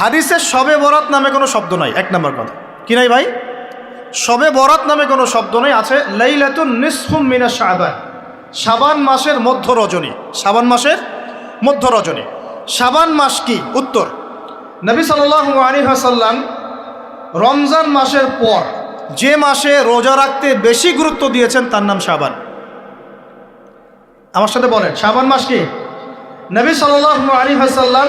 হাদিসের সবে বরাত নামে কোনো শব্দ নাই, এক নম্বর কথা। কি নাই ভাই? সবে বরাত নামে কোনো শব্দ নেই, আছে লাইলাতুন নিসফুম শাবান। মাসের মধ্য রজনী। শাবান মাসের মধ্য রজনী। সাবান মাস কি? উত্তর। নবী সাল্লাল্লাহু আলাইহি ওয়াসাল্লাম রমজান মাসের পর যে মাসে রোজা রাখতে বেশি গুরুত্ব দিয়েছেন, তার নাম সাবান আমার সাথে বলেন, শাবান মাস কি? নবী সাল্লাল্লাহু আলাইহি ওয়াসাল্লাম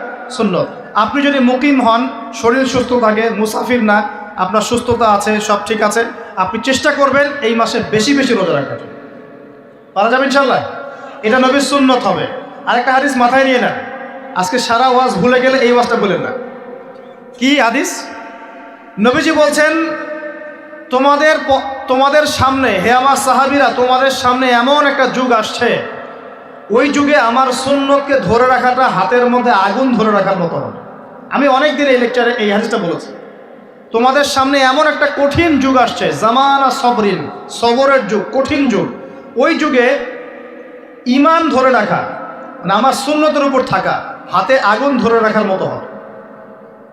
সুন্নত আপনি যদি মুকিম হন, শরীর সুস্থ থাকে, মুসাফির না, আপনার সুস্থতা আছে, সব ঠিক আছে, আপনি চেষ্টা করবেন এই মাসে বেশি বেশি রোজা রাখার। পারা যাবে ইনশাল্লাহ এটা নবীর সুন্নত হবে। আরেকটা হাদিস মাথায় নিয়ে নেন। আজকে সারা ওয়াজ ভুলে গেলে এই ওয়াজটা বলেন না। কি হাদিস? নবীজি বলছেন, তোমাদের তোমাদের সামনে, হে আমার সাহাবিরা, তোমাদের সামনে এমন একটা যুগ আসছে ওই যুগে আমার সুন্নতকে ধরে রাখাটা হাতের মধ্যে আগুন ধরে রাখার মতো হবে। আমি অনেক দিন এই লেকচারে এই হাদিসটা বলেছি। তোমাদের সামনে এমন একটা কঠিন যুগ আসছে, জামানা সবরিন, সবরের যুগ, কঠিন যুগ। ওই যুগে ইমান ধরে রাখা মানে আমার সুন্নতের উপর থাকা, হাতে আগুন ধরে রাখার মতো হবে।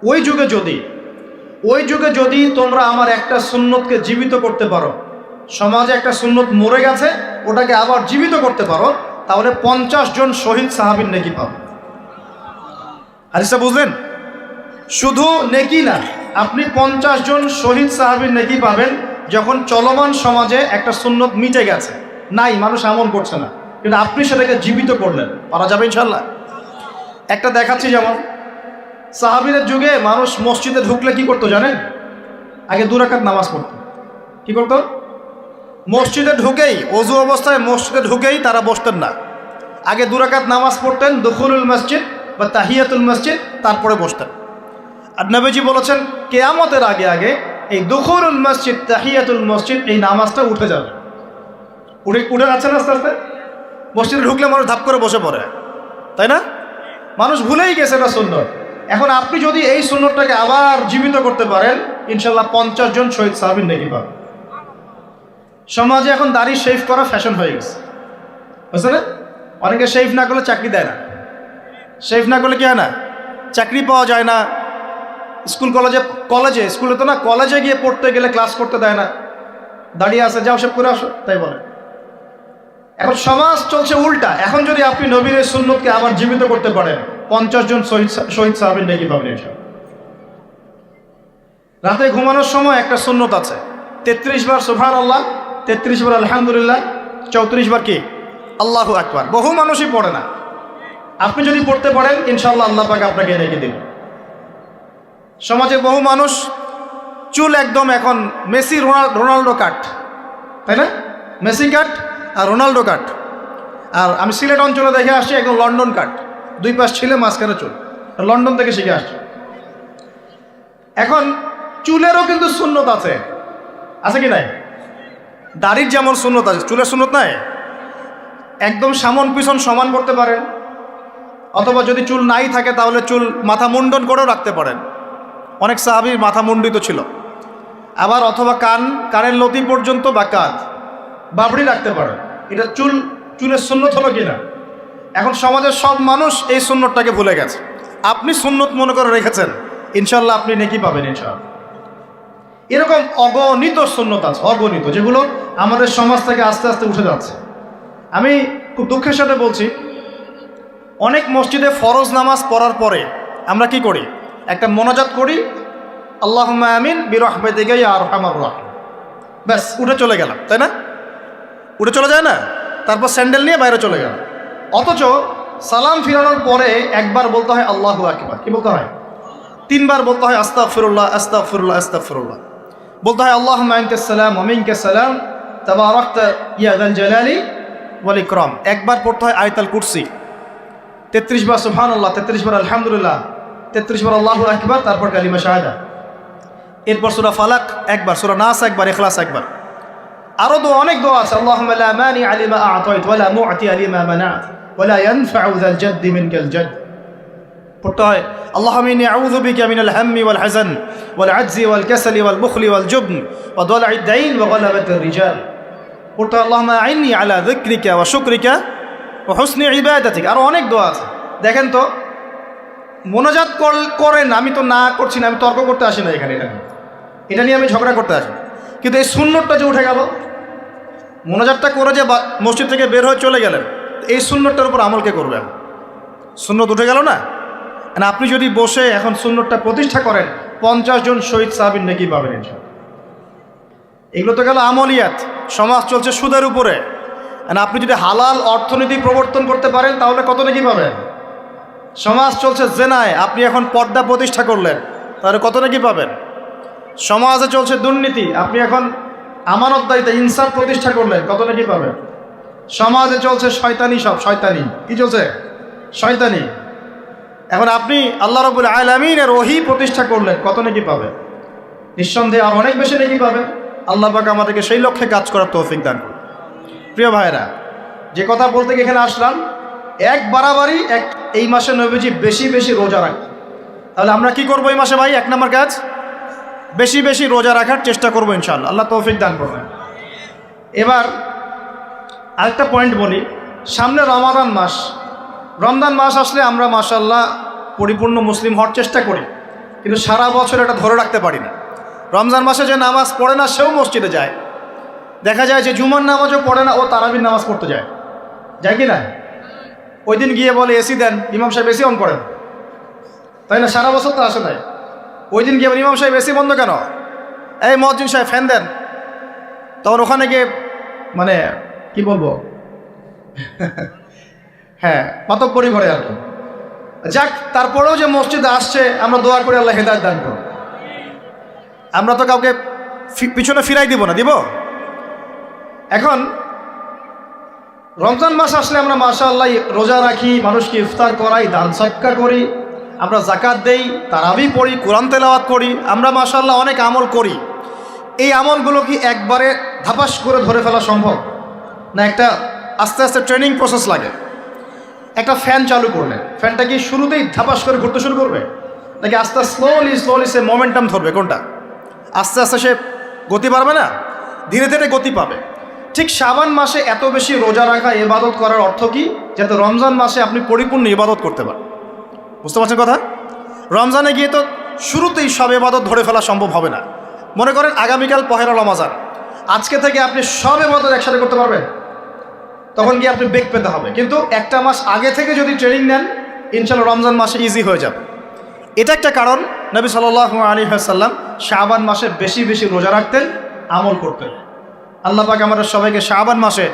ওই যুগে যদি, ওই যুগে যদি তোমরা আমার একটা সুন্নতকে জীবিত করতে পারো, সমাজে একটা সুন্নত মরে গেছে, ওটাকে আবার জীবিত করতে পারো তাহলে পঞ্চাশ জন শহীদ সাহাবির নেকি পাবে। হাদিসটা বুঝলেন? শুধু নেকি না, আপনি পঞ্চাশ জন শহীদ সাহাবির নেকি পাবেন যখন চলমান সমাজে একটা সুন্নত মিটে গেছে। নাই, মানুষ এমন করছে না। কিন্তু আপনি সেটাকে জীবিত করলেন। পারা যাবে ইনশাল্লাহ একটা দেখাচ্ছি যেমন সাহাবিনের যুগে মানুষ মসজিদে ঢুকলে কি করতো জানেন? আগে দুরাকাত নামাজ পড়তো। কি করতো? মসজিদে ঢুকেই, অজু অবস্থায় মসজিদে ঢুকেই তারা বসতেন না। আগে দুরাকাত নামাজ পড়তেন, দুখুলুল মসজিদ বা তাহিয়াতুল মসজিদ, তারপরে বসতেন। আর নবীজি বলেছেন, কেয়ামতের আগে আগে এই দুখুলুল মসজিদ, তাহিয়াতুল মসজিদ, এই নামাজটা উঠে যাবে। উঠে উঠে যাচ্ছে না আস্তে আস্তে? মসজিদে ঢুকলে মানুষ ধাপ করে বসে পড়ে। তাই না? মানুষ ভুলেই গেছে, এটা সুন্দর এখন আপনি যদি এই সুন্দরটাকে আবার জীবিত করতে পারেন, ইনশাল্লাহ পঞ্চাশ জন শহীদ সাহাবিন নেকি পাবেন। সমাজে এখন দাড়ি শেভ করা ফ্যাশন হয়ে গেছে। বুঝছে না? অনেকে শেভ না করলে চাকরি দেয় না। শেভ না করলে কি হয় না? চাকরি পাওয়া যায় না। স্কুল, কলেজে কলেজে, স্কুলে তো না, কলেজে গিয়ে পড়তে গেলে ক্লাস করতে দেয় না। দাঁড়িয়ে আসে যাও সব করে আসো, তাই বলে। এখন সমাজ চলছে উল্টা। এখন যদি আপনি নবীর সুন্নতকে আবার জীবিত করতে পারেন, পঞ্চাশ জন শহীদ শহীদ সাহাবিন নেকি পাবেন ইনশাল্লাহ। রাতে ঘুমানোর সময় একটা সুন্নত আছে। তেত্রিশ বার সুভান আল্লাহ তেত্রিশ বার আলহামদুলিল্লাহ, চৌত্রিশ বার কি? আল্লাহু আকবার। বহু মানুষই পড়ে না। আপনি যদি পড়তে পারেন ইনশাল্লাহ আল্লাহ পাকে আপনাকে রেখে দিন সমাজে বহু মানুষ, চুল একদম এখন মেসি রোনাল্ডো কাট। তাই না? মেসি কাট আর রোনাল্ডো কাট। আর আমি সিলেট অঞ্চলে দেখে আসছি একদম লন্ডন কাট। দুই পাশ ছিলে মাঝখানে চুল। লন্ডন থেকে শিখে আসছি। এখন চুলেরও কিন্তু শূন্যত আছে। আছে কি নাই? দাড়ির যেমন শূন্যত আছে, চুলের শূন্যত নাই? একদম সামন পিছন সমান করতে পারেন। অথবা যদি চুল নাই থাকে, তাহলে চুল মাথা মুন্ডন করেও রাখতে পারেন। অনেক সাহাবির মাথা মুন্ডিত ছিল। আবার অথবা কান, কানের লতি পর্যন্ত বা কাঁধ, বাবড়ি রাখতে পারেন। এটা চুল, চুলের সুন্নত হলো কিনা? এখন সমাজের সব মানুষ এই সুন্নতটাকে ভুলে গেছে। আপনি সুন্নত মনে করে রেখেছেন। ইনশাল্লাহ আপনি নেকি পাবেন ইনশাল্লাহ এরকম অগণিত সুন্নত আছে, অগণিত, যেগুলো আমাদের সমাজ থেকে আস্তে আস্তে উঠে যাচ্ছে। আমি খুব দুঃখের সাথে বলছি, অনেক মসজিদে ফরজ নামাজ পড়ার পরে আমরা কি করি? একটা মোনাজাত করি আল্লাহ আমিন বিরহমেদিকে আর রহম। ব্যাস, উঠে চলে গেলাম, তাই না? উঠে চলে যায় না? তারপর স্যান্ডেল নিয়ে বাইরে চলে গেল অথচ সালাম ফিরানোর পরে একবার বলতে হয় আল্লাহ আকবার, কি বলতে হয়? তিনবার বলতে হয় আস্তাক ফিরুল্লাহ আস্তাক ফিরুল্লাহ আস্তাক ফিরুল্লাহ বলতে হয় আল্লাহ মাইনকে সালাম অমিনকে সালাম তাবারক ইয়াদাল জালালি ওয়াল ইকরাম একবার পড়তে হয় আয়তাল কুরসি। তেত্রিশ বার সুবহান আল্লাহ তেত্রিশ বার আলহামদুলিল্লাহ, তেত্রিশ বার আল্লাহ আকবার, তারপর কালিমা শাহাদা। এরপর সুরা ফালাক একবার, সুরা নাস একবার এখলাস একবার। আরও দো অনেক দোয়া আছে। আল্লাহুম্মা লা মানি আলিমা আ'তাইত ওয়া লা মু'তি আলিমা মানাত ওয়া লা ইয়ানফা'ু যাল জাদ্দি মিনকাল জাদ পড়তে হয়। আল্লাহুম্মা ইন্নী আউযু বিকা মিনাল হাম্মি ওয়াল হাযান ওয়াল আজজি ওয়াল কাসালি ওয়াল বুখলি ওয়াল জুবন ওয়া দালা'id দাইন ওয়া গালাবাতির রিজাল। পড়তে হয়, আল্লাহুম্মা আইন্নি আলা যিকরিকা ওয়া শুকরিকা ওয়া হুসনি ইবাদাতিক। আরও অনেক দোয়া আছে। দেখেন তো, মোনাজাত কর- করেন, আমি তো না করছি না, আমি তর্ক করতে আসি না এখানে, এটা। এটা নিয়ে আমি ঝগড়া করতে আসি। কিন্তু এই শূন্যটা যে উঠে গেল, মোনাজাতটা করে যে মসজিদ থেকে বের হয়ে চলে গেলেন, এই শূন্যটার উপর আমল কে করবে? শূন্যত উঠে গেল না? আপনি যদি বসে এখন শূন্যটা প্রতিষ্ঠা করেন, পঞ্চাশ জন শহীদ সাহাবিন নাকি পাবেন। এগুলো তো গেল আমলিয়াত। সমাজ চলছে সুদের উপরে। আপনি যদি হালাল অর্থনীতি প্রবর্তন করতে পারেন, তাহলে কত নাকি পাবেন? সমাজ চলছে জেনায়। আপনি এখন পর্দা প্রতিষ্ঠা করলেন, তাহলে কত নাকি পাবেন? সমাজে চলছে দুর্নীতি। আপনি এখন আমানতদারিতা ইনসাফ প্রতিষ্ঠা করলেন, কত নাকি পাবেন? সমাজে চলছে শয়তানি সব, শয়তানি। কি চলছে? শয়তানি। এখন আপনি আল্লাহ রবুল আলমিনের ওহি প্রতিষ্ঠা করলেন কত নাকি পাবেন নিঃসন্দেহে আর অনেক বেশি নাকি পাবেন আল্লাহ পাক আমাদেরকে সেই লক্ষ্যে কাজ করার তৌফিক দান করুন। প্রিয় ভাইরা যে কথা বলতে গিয়ে এখানে আসলাম, এক বাড়াবাড়ি এক এই মাসে নবীজি বেশি বেশি রোজা রাখ তাহলে আমরা কি করব এই মাসে ভাই? এক নম্বর কাজ, বেশি বেশি রোজা রাখার চেষ্টা করব ইনশাল্লাহ আল্লাহ তৌফিক দান করবেন। এবার আরেকটা পয়েন্ট বলি, সামনে রমাদান মাস রমজান মাস আসলে আমরা মাসাল্লাহ পরিপূর্ণ মুসলিম হওয়ার চেষ্টা করি। কিন্তু সারা বছর এটা ধরে রাখতে পারি না। রমজান মাসে যে নামাজ পড়ে না, সেও মসজিদে যায়। দেখা যায় যে জুমার নামাজও পড়ে না, ও তারাবির নামাজ পড়তে যায়। যায় কি না? ওই দিন গিয়ে বলে, এসি দেন। ইমাম সাহেব এসি অন করেন। তাই না? সারা বছর তো আসে নাই। ওই দিন গিয়ে ইমাম সাহেব, এসি বন্ধ কেন? এই মহাজিন সাহেব, ফ্যান দেন। তখন ওখানে গিয়ে মানে কি বলব? হ্যাঁ মাতব্বরি করে আর কি যাক, তারপরেও যে মসজিদে আসছে, আমরা দোয়া করে আল্লাহ হেদায়ত দান করুন আমরা তো কাউকে পিছনে ফিরাই দিব না, দিব? এখন, রমজান মাস আসলে আমরা মাসা আল্লাহ রোজা রাখি, মানুষকে ইফতার করাই, দান সৎকার করি, আমরা জাকাত দেই, তারাবি পড়ি, কোরআন তেলাওয়াত করি, আমরা মাশাল্লাহ অনেক আমল করি। এই আমলগুলো কি একবারে ধাপাস করে ধরে ফেলা সম্ভব? না একটা আস্তে আস্তে ট্রেনিং প্রসেস লাগে? একটা ফ্যান চালু করলেন ফ্যানটা কি শুরুতেই ধাপাস করে ঘুরতে শুরু করবে? নাকি আস্তে স্লোলি স্লোলি সে মোমেন্টাম ধরবে? কোনটা? আস্তে আস্তে সে গতি পারবে না? ধীরে ধীরে গতি পাবে। ঠিক শাবান মাসে এত বেশি রোজা রাখা ইবাদত করার অর্থ কি? যাতে রমজান মাসে আপনি পরিপূর্ণ ইবাদত করতে পারেন। বুঝতে পারছেন কথা? রমজানে গিয়ে তো শুরুতেই সব এবাদত ধরে ফেলা সম্ভব হবে না। মনে করেন আগামীকাল পহেলা রমাজান। আজকে থেকে আপনি সব এবাদত একসাথে করতে পারবেন? তখন গিয়ে আপনি বেগ পেতে হবে। কিন্তু একটা মাস আগে থেকে যদি ট্রেনিং নেন ইনশাল্লাহ রমজান মাসে ইজি হয়ে যাবে। এটা একটা কারণ, নবী সাল্লাহ আলী সাল্লাম শাহবান মাসে বেশি বেশি রোজা রাখতেন, আমল করতেন। আল্লাহ পাক আমাদের সবাইকে শাহবান মাসে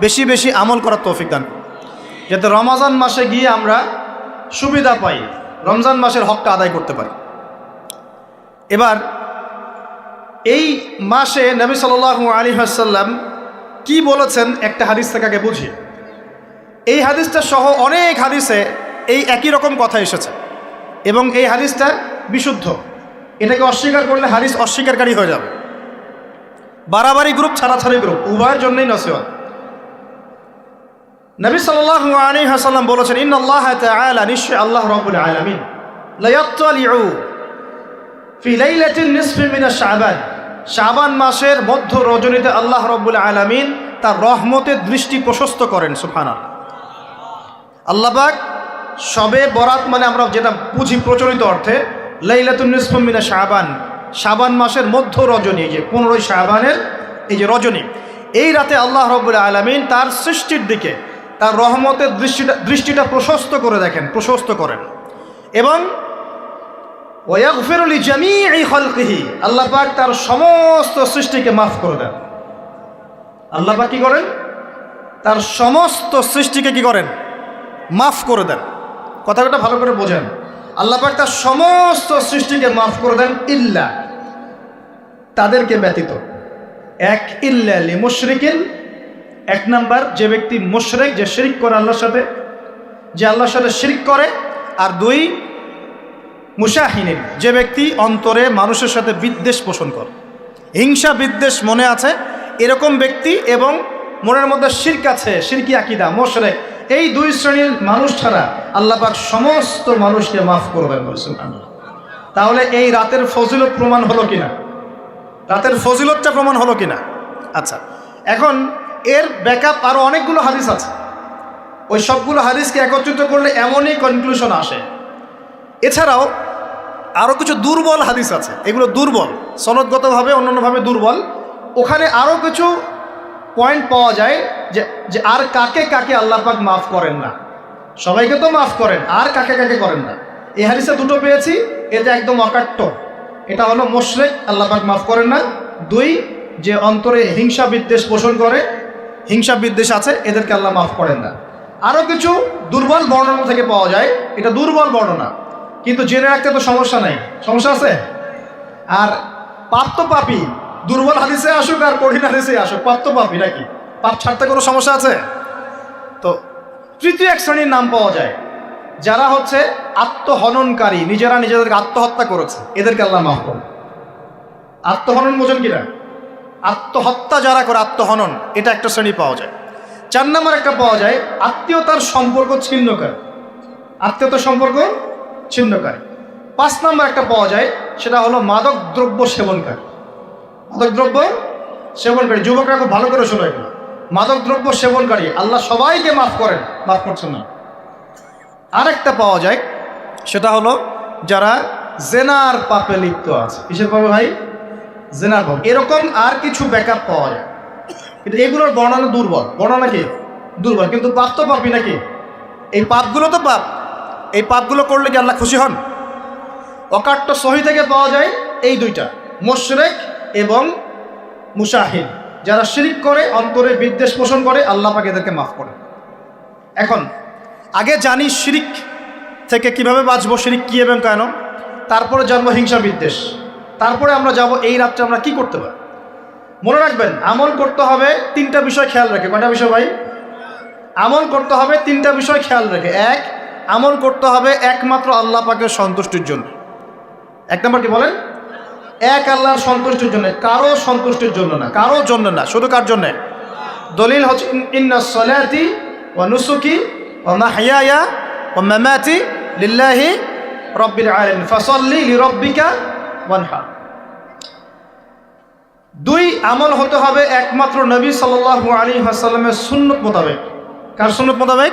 বেশি বেশি আমল করার তৌফিক দান যাতে রমাজান মাসে গিয়ে আমরা সুবিধা পাই, রমজান মাসের হকটা আদায় করতে পারি। এবার, এই মাসে নবী সাল্লাহ আলী সাল্লাম কি বলেছেন একটা হাদিস থেকে আগে বুঝি। এই হাদিসটা সহ অনেক হাদিসে এই একই রকম কথা এসেছে। এবং এই হাদিসটা বিশুদ্ধ। এটাকে অস্বীকার করলে হাদিস অস্বীকারী হয়ে যাবে। বাড়াবাড়ি গ্রুপ ছাড়াছাড়ি গ্রুপ উভয়ের জন্যই নসিহত। নবী সাল্লাল্লাহু আলাইহি ওয়াসাল্লাম বলেছেন ইন আল্লাহ তাআলা নিশ্চয় আল্লাহ রাব্বুল আলামিন। লা ইয়াত্তালিউ ফি লাইলাতিন নিসফি মিন শাবান। শাবান মাসের মধ্য রজনীতে আল্লাহ রাব্বুল আলামিন তার রহমতের দৃষ্টি প্রশস্ত করেন, সুবহানাল্লাহ। আল্লাহ পাক সবে বরাত মানে আমরা যেটা বুঝি প্রচলিত অর্থে, লাইলাতুন নিসফি মিন শাবান মাসের মধ্য রজনী যে পনেরোই শাবানের এই যে রজনী, এই রাতে আল্লাহ রব্বুল আলমিন তার সৃষ্টির দিকে তার রহমতের দৃষ্টিটা দৃষ্টিটা প্রশস্ত করে দেখেন, প্রশস্ত করেন। এবং ওয়াগফিরুল জামিই খালকিহি। আল্লাহ তার সমস্ত সৃষ্টিকে মাফ করে দেন। আল্লাহ পাক কি করেন? তার সমস্ত সৃষ্টিকে কি করেন? মাফ করে দেন। কথাটা ভালো করে বোঝেন। আল্লাহ পাক তার সমস্ত সৃষ্টিকে মাফ করে দেন ইল্লা। তাদেরকে ব্যতীত। এক, ইল্লা লি মুশরিকিন। এক নাম্বার, যে ব্যক্তি মুশরিক, যে শিরিক করে আল্লাহর সাথে, যে আল্লাহর সাথে শিরিক করে। আর দুই মুশাহিনীন যে ব্যক্তি অন্তরে মানুষের সাথে বিদ্বেষ পোষণ করে। হিংসা, বিদ্বেষ মনে আছে, এরকম ব্যক্তি এবং মনের মধ্যে শির্ক আছে, শিরকি আকিদা, মোশরেক, এই দুই শ্রেণির মানুষ ছাড়া আল্লাহ পাক সমস্ত মানুষকে মাফ করবেন তাহলে এই রাতের ফজিলত প্রমাণ হলো কিনা? রাতের ফজিলতটা প্রমাণ হলো কিনা? আচ্ছা এখন এর ব্যাকআপ আরও অনেকগুলো হাদিস আছে। ওই সবগুলো হাদিসকে একত্রিত করলে এমনই কনক্লুশন আসে। এছাড়াও আরও কিছু দুর্বল হাদিস আছে। এগুলো দুর্বল, সনদগতভাবে, অন্যান্যভাবে দুর্বল। ওখানে আরও কিছু পয়েন্ট পাওয়া যায় যে যে আর কাকে কাকে আল্লাহ পাক মাফ করেন না। সবাইকে তো মাফ করেন, আর কাকে কাকে করেন না। এই হাদিসে দুটো পেয়েছি এটা একদম অকাট্য। এটা হলো মোশরেক, আল্লাহ পাক মাফ করেন না। দুই, যে অন্তরে হিংসা বিদ্বেষ পোষণ করে, হিংসা বিদ্বেষ আছে, এদেরকে আল্লাহ মাফ করেন না। আরও কিছু দুর্বল বর্ণনা থেকে পাওয়া যায়। এটা দুর্বল বর্ণনা। কিন্তু জেনে রাখতে তো সমস্যা নাই। সমস্যা আছে? আর তো পাপি, দুর্বল হাদিসে আসুক আর কঠিন হাদিসে আসুক তো পাপি নাকি? পাপ ছাড়তে কোনো সমস্যা আছে? তো তৃতীয় এক শ্রেণির নাম পাওয়া যায়। যারা হচ্ছে আত্মহননকারী, নিজেরা নিজেদেরকে আত্মহত্যা করেছে। এদেরকে আল্লাহ মাফ আত্মহনন বোঝেন কিনা? আত্মহত্যা যারা করে, আত্মহনন, এটা একটা শ্রেণি পাওয়া যায়। চার নম্বর একটা পাওয়া যায়, আত্মীয়তার সম্পর্ক ছিন্নকারী। আত্মীয়তার সম্পর্ক ছিন্নকারী। পাঁচ নম্বর একটা পাওয়া যায়, সেটা হলো মাদক দ্রব্য সেবনকারী। মাদক দ্রব্য সেবনকারী, যুবকরা খুব ভালো করে শোনো এগুলো। মাদক দ্রব্য সেবনকারী, আল্লাহ সবাইকে মাফ করেন, মাফ করছেন না। আরেকটা পাওয়া যায়, সেটা হলো যারা জেনার পাপে লিপ্ত আছে। কিসের পাবে ভাই? জেনার পাপ। এরকম আর কিছু ব্যাকআপ পাওয়া যায়। কিন্তু এগুলোর বর্ণনা দুর্বল। বর্ণনা কি? দুর্বল। কিন্তু পাপ তো পাপি নাকি? এই পাপগুলো তো পাপ। এই পাপগুলো করলে কি আল্লাহ খুশি হন? অকাট্য সহি থেকে পাওয়া যায় এই দুইটা, মোশরেক এবং মুশাহিদ। যারা শিরিক করে অন্তরে বিদ্বেষ পোষণ করে, আল্লাহ পাক এদেরকে মাফ করে এখন, আগে জানি শিরিক থেকে কীভাবে বাঁচবো, শিরিক কী এবং কেন? তারপরে জন্ম হিংসা, বিদ্বেষ। তারপরে আমরা যাব এই রাত্রে আমরা কি করতে পারি? মনে রাখবেন, আমল করতে হবে তিনটা বিষয় খেয়াল রেখে। কয়টা বিষয় ভাই? আমল করতে হবে তিনটা বিষয় খেয়াল রেখে। এক আমল করতে হবে একমাত্র আল্লাহ পাকের সন্তুষ্টির জন্য। এক নম্বর কি বলেন? এক আল্লাহর সন্তুষ্টির জন্য, কারও সন্তুষ্টির জন্য না, কারও জন্য না, শুধু কার জন্যে? দলিল হচ্ছে ইন্না সলাতি ও নুসুকি ও মাহিয়া ও মামাতি লিল্লাহি রব্বিল আলামিন, ফাসাল্লি লিরাব্বিকা ওয়ানহার দুই, আমল হতে হবে একমাত্র নবী সাল্লাল্লাহু আলী হাসাল্লামের সুন্নত মোতাবেক। কার সুন্নত মোতাবেক?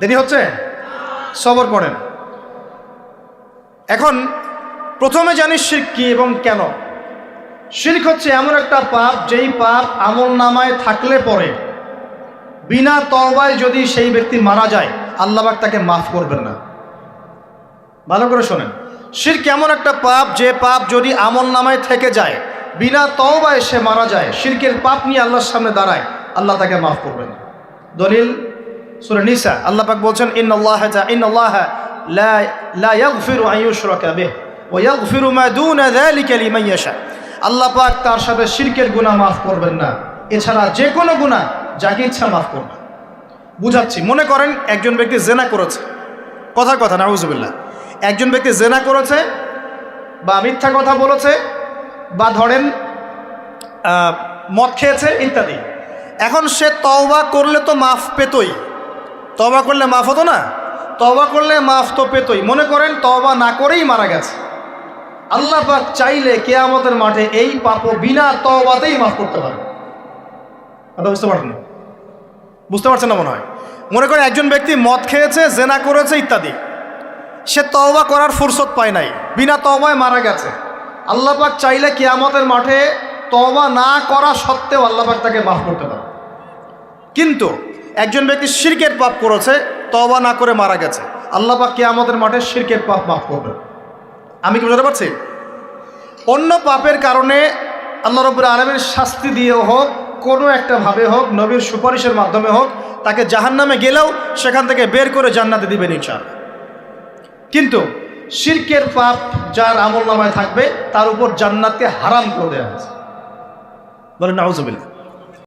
দেরি হচ্ছে? সবর করেন এখন প্রথমে জানিস শির্ক কি এবং কেন। শির্ক হচ্ছে এমন একটা পাপ যেই পাপ আমল নামায় থাকলে পরে, বিনা তবায় যদি সেই ব্যক্তি মারা যায় আল্লাহবাক তাকে মাফ করবেন না। ভালো করে শোনেন। শির্ক এমন একটা পাপ যে পাপ যদি আমল নামায় থেকে যায়, বিনা তওবায় সে মারা যায়, শিরকের পাপ নিয়ে আল্লাহর সামনে দাঁড়ায়, আল্লাহ তাকে মাফ করবেন দলিল? সুরে নিসা, আল্লাহ পাক বলছেন ইন আল্লাহ ইন আল্লাহ লা লা ইয়াগফিরু আন ইউশরাকা বিহি ওয়া ইয়াগফিরু মা দুনা যালিকা লিমান ইয়াশা। আল্লাহ পাক তার সাথে শিরকের গুনাহ মাফ করবেন না। এছাড়া যে কোনো গুনাহ যাকে ইচ্ছা মাফ করবেন। বুঝাচ্ছি, মনে করেন একজন ব্যক্তি জেনা করেছে। কথার কথা, নাউজুবিল্লাহ। একজন ব্যক্তি জেনা করেছে বা মিথ্যা কথা বলেছে বা ধরেন মদ খেয়েছে, ইত্যাদি। এখন সে তওবা করলে তো মাফ পেতই। তবা করলে মাফ হতো না? তবা করলে মাফ তো পেতই। মনে করেন তবা না করেই মারা গেছে। আল্লাহ পাক চাইলে কেয়ামতের মাঠে এই পাপ বিনা তবাতেই মাফ করতে পারে। বুঝতে পারছেন? বুঝতে পারছেন না মনে হয়? মনে করেন একজন ব্যক্তি মদ খেয়েছে, জেনা করেছে, ইত্যাদি। সে তওবা করার ফুরসত পায় নাই। বিনা তওবায় মারা গেছে। আল্লাহ পাক চাইলে কিয়ামতের মাঠে তওবা না করা সত্ত্বেও আল্লাহ পাক তাকে মাফ করতে পারে। কিন্তু একজন ব্যক্তি শিরকের পাপ করেছে তবা না করে মারা গেছে। আল্লাহ পাক আমাদের মাঠে শিরকের পাপ মাফ করবে আমি কি বুঝতে পারছি? অন্য পাপের কারণে আল্লাহ রব্বুর আলমের শাস্তি দিয়ে হোক, কোনো একটা ভাবে হোক, নবীর সুপারিশের মাধ্যমে হোক, তাকে জাহান্নামে গেলেও সেখান থেকে বের করে জান্নাতে দিবেন ইনশাআল্লাহ। কিন্তু শিরকের পাপ যার আমল নামায় থাকবে, তার উপর জান্নাতকে হারাম করে দেওয়া হয়েছে। বলেন, নাউজুবিল্লাহ।